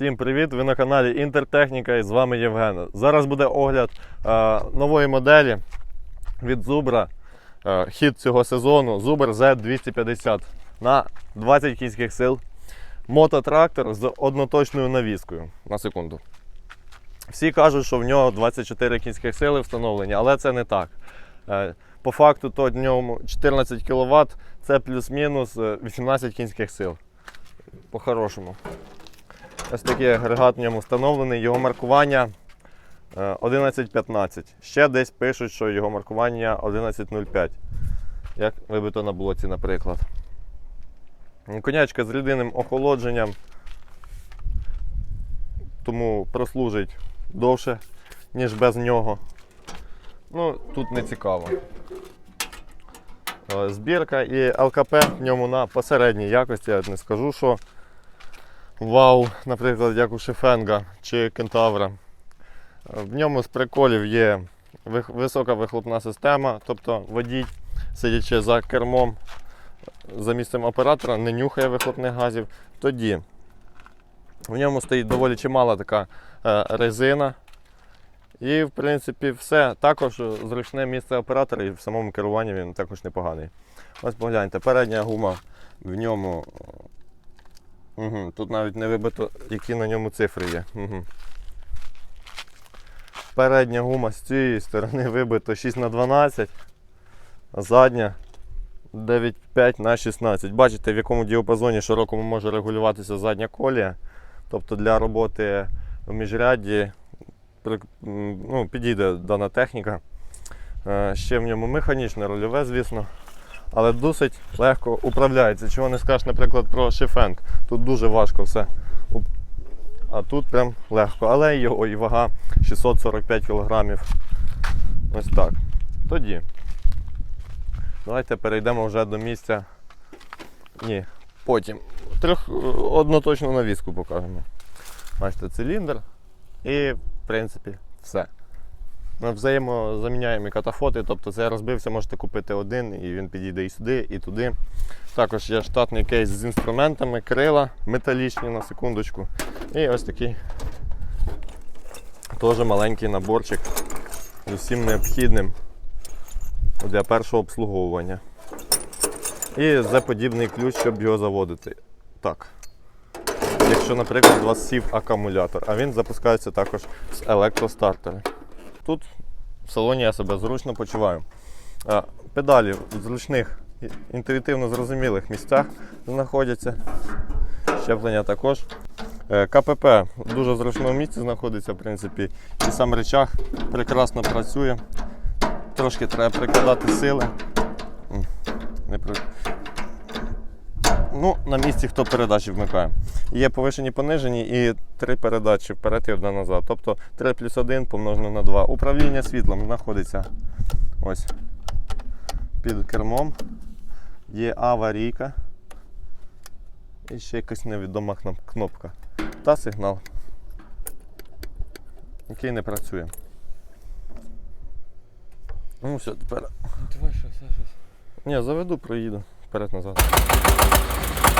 Всім привіт! Ви на каналі Інтертехніка і з вами Євген. Зараз буде огляд е, нової моделі від Zubra. Е, хід цього сезону Zubr Z250 на 20 кінських сил. Мототрактор з одноточною навіскою. На секунду. Всі кажуть, що в нього 24 кінських сили встановлені, але це не так. Е, По факту, то в ньому 14 кВт, це плюс-мінус е, 18 кінських сил. По-хорошому. Ось такий агрегат в ньому встановлений. Його маркування е, 1115. Ще десь пишуть, що його маркування 1105. Як вибито на блоці, наприклад. Конячка з рідинним охолодженням. Тому прослужить довше, ніж без нього. Ну, тут не цікаво. Е, Збірка і ЛКП в ньому на посередній якості. Я не скажу, що вау, наприклад, як у Шефенга чи Кентавра. В ньому з приколів є висока вихлопна система, тобто водій, сидячи за кермом за місцем оператора, не нюхає вихлопних газів. Тоді в ньому стоїть доволі чимала така е, резина. І, в принципі, все. Також зручне місце оператора і в самому керуванні він також непоганий. Ось погляньте, передня гума в ньому. Угу, тут навіть не вибито, які на ньому цифри є. Угу. Передня гума з цієї сторони вибито 6х12, а задня 9,5 на 16. Бачите, в якому діапазоні широкому може регулюватися задня колія. Тобто для роботи в міжряді ну, підійде дана техніка. Е, Ще в ньому механічне рульове, звісно, але досить легко управляється. Чого не скажеш, наприклад, про шифенг. Тут дуже важко все. А тут прям легко. Але його і вага 645 кг. Ось так. Тоді. Давайте перейдемо вже до місця. Ні, потім. Трьох е, одноточну навіску покажемо. Бачите, циліндр. І, в принципі, все. Взаємозаміняємо катафоти, тобто це розбився, можете купити один і він підійде і сюди, і туди. Також є штатний кейс з інструментами, крила металічні на секундочку. І ось такий теж маленький наборчик з усім необхідним для першого обслуговування. І Z-подібний ключ, щоб його заводити. Так. Якщо, наприклад, у вас сів акумулятор, а він запускається також з електростартера. Тут в салоні я себе зручно почуваю. Педалі в зручних, інтуїтивно зрозумілих місцях знаходяться. Щеплення також. Е, КПП в дуже зручному місці знаходиться, в принципі, і сам речах прекрасно працює. Трошки треба прикладати сили. Не. Ну, на місці хто передачі вмикає. Є повишені понижені і три передачі вперед і одна назад. Тобто 3 плюс 1 помножено на 2. Управління світлом знаходиться ось під кермом. Є аварійка. І ще якась невідома кнопка. Та сигнал, який не працює. Ну все, тепер. Давай щось, щось. Ні, заведу, проїду. Вперед-назад.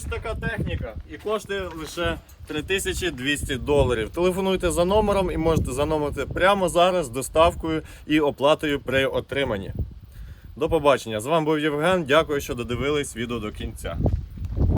Ось така техніка і коштує лише 3200 доларів. Телефонуйте за номером і можете заномити прямо зараз доставкою і оплатою при отриманні. До побачення. З вами був Євген. Дякую, що додивились відео до кінця.